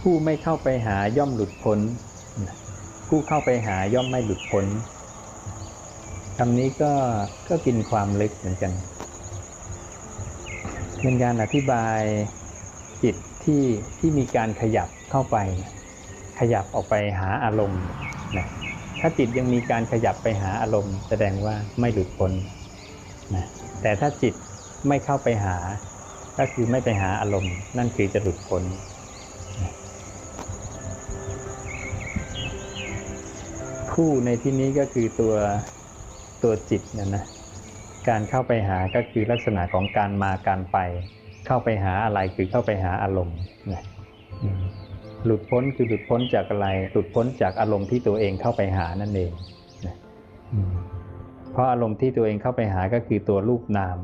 ผู้ไม่เข้าไปหาย่อมหลุดพ้น ผู้เข้าไปหาย่อมไม่หลุดพ้นคำนี้ก็ก็กินความลึกเหมือนกันเป็นการอธิบายจิตที่ที่มีการขยับเข้าไป ขยับออกไปหาอารมณ์นะถ้าจิตยังมีการขยับไปหาอารมณ์ แสดงว่าไม่หลุดพ้นนะแต่ถ้าจิตไม่เข้าไปหา ก็คือไม่ไปหาอารมณ์ นั่นคือจะหลุดพ้น ผู้ในที่นี้ก็คือตัวตัวจิตนะนะการเข้าไปหาก็คือลักษณะของการมาการไป เข้าไปหาอะไรคือเข้าไปหาอารมณ์นะหลุดพ้นคือหลุดพ้นจากอะไร หลุดพ้นจากอารมณ์ที่ตัวเองเข้าไปหานั่นเองนะเพราะอารมณ์ที่ตัวเองเข้าไปหาก็คือตัวรูปนาม